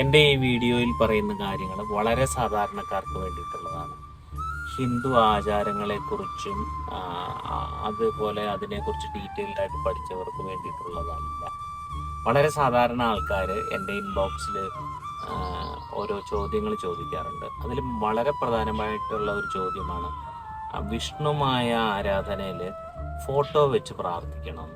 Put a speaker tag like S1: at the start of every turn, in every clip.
S1: എന്റെ ഈ വീഡിയോയിൽ പറയുന്ന കാര്യങ്ങൾ വളരെ സാധാരണക്കാർക്ക് വേണ്ടിയിട്ടുള്ളതാണ്. ഹിന്ദു ആചാരങ്ങളെക്കുറിച്ചും അതുപോലെ അതിനെക്കുറിച്ച് ഡീറ്റെയിൽഡ് ആയിട്ട് പഠിച്ചവർക്ക് വേണ്ടിയിട്ടുള്ളതല്ല. വളരെ സാധാരണ ആൾക്കാർ എന്റെ ഇൻബോക്സിൽ ഓരോ ചോദ്യങ്ങൾ ചോദിക്കാറുണ്ട്. അതിൽ വളരെ പ്രധാനമായിട്ടുള്ള ഒരു ചോദ്യമാണ് വിഷ്ണുമായ ആരാധനയിൽ ഫോട്ടോ വെച്ച് പ്രാർത്ഥിക്കണം.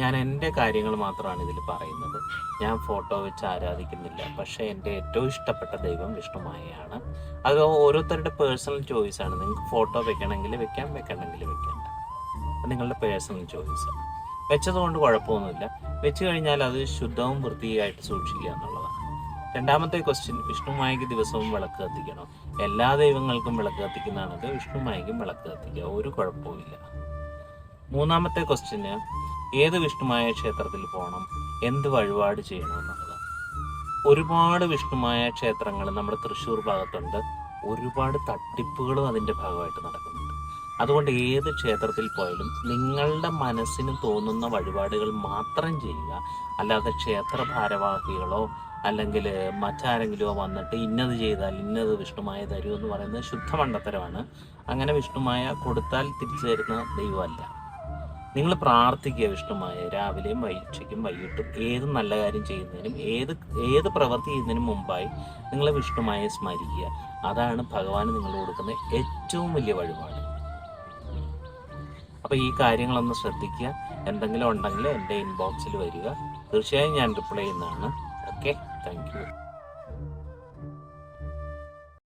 S1: ഞാൻ എന്റെ കാര്യങ്ങൾ മാത്രമാണ് ഇതിൽ പറയുന്നത്. ഞാൻ ഫോട്ടോ വെച്ച് ആരാധിക്കുന്നില്ല. പക്ഷേ എന്റെ ഏറ്റവും ഇഷ്ടപ്പെട്ട ദൈവം വിഷ്ണുമായയാണ്. അത് ഓരോരുത്തരുടെ പേഴ്സണൽ ചോയ്സാണ് നിങ്ങൾക്ക് ഫോട്ടോ വെക്കണമെങ്കിൽ വെക്കാം വെക്കണമെങ്കിൽ വെക്കണ്ട. നിങ്ങളുടെ പേഴ്സണൽ ചോയ്സാണ് വെച്ചതുകൊണ്ട് കുഴപ്പമൊന്നുമില്ല. വെച്ച് കഴിഞ്ഞാൽ അത് ശുദ്ധവും വൃത്തിയായിട്ട് സൂക്ഷിക്കുക എന്നുള്ളതാണ്. രണ്ടാമത്തെ ക്വസ്റ്റ്യൻ വിഷ്ണുമായക്ക് ദിവസവും വിളക്ക് കത്തിക്കണം? എല്ലാ ദൈവങ്ങൾക്കും വിളക്ക് കത്തിക്കുന്നതാണെങ്കിൽ വിഷ്ണുമായക്കും വിളക്ക് കത്തിക്കുക. ഒരു കുഴപ്പവുമില്ല. മൂന്നാമത്തെ ക്വസ്റ്റ്യന് ഏത് വിഷ്ണുമായ ക്ഷേത്രത്തിൽ പോകണം? എന്ത് വഴിപാട് ചെയ്യണം എന്നുള്ളത്. ഒരുപാട് വിഷ്ണുമായ ക്ഷേത്രങ്ങൾ നമ്മുടെ തൃശ്ശൂർ ഭാഗത്തുണ്ട്. ഒരുപാട് തട്ടിപ്പുകളും അതിന്റെ ഭാഗമായിട്ട് നടക്കുന്നുണ്ട്. അതുകൊണ്ട് ഏത് ക്ഷേത്രത്തിൽ പോയാലും നിങ്ങളുടെ മനസ്സിന് തോന്നുന്ന വഴിപാടുകൾ മാത്രം ചെയ്യുക. അല്ലാതെ ക്ഷേത്ര ഭാരവാഹികളോ അല്ലെങ്കിൽ മറ്റാരെങ്കിലുമോ വന്നിട്ട് ഇന്നത് ചെയ്താൽ ഇന്നത് വിഷ്ണുമായ തരൂ എന്ന് പറയുന്നത് ശുദ്ധ മണ്ടത്തരമാണ് അങ്ങനെ വിഷ്ണുമായ കൊടുത്താൽ തിരിച്ചു തരുന്ന ദൈവമല്ല. നിങ്ങൾ പ്രാർത്ഥിക്കുക വിഷ്ണുമായ രാവിലെയും വൈച്ചയ്ക്കും വൈകിട്ടും ഏത് നല്ല കാര്യം ചെയ്യുന്നതിനും ഏത് ഏത് പ്രവൃത്തി ചെയ്യുന്നതിനും മുമ്പായി നിങ്ങൾ വിഷ്ണുമായ സ്മരിക്കുക. അതാണ് ഭഗവാൻ നിങ്ങൾ കൊടുക്കുന്ന ഏറ്റവും വലിയ വഴിപാട്. അപ്പോൾ ഈ കാര്യങ്ങളൊന്ന് ശ്രദ്ധിക്കുക. എന്തെങ്കിലും ഉണ്ടെങ്കിൽ എന്റെ ഇൻബോക്സിൽ വരിക. തീർച്ചയായും ഞാൻ റിപ്ലൈ ചെയ്യുന്നതാണ്. Okay thank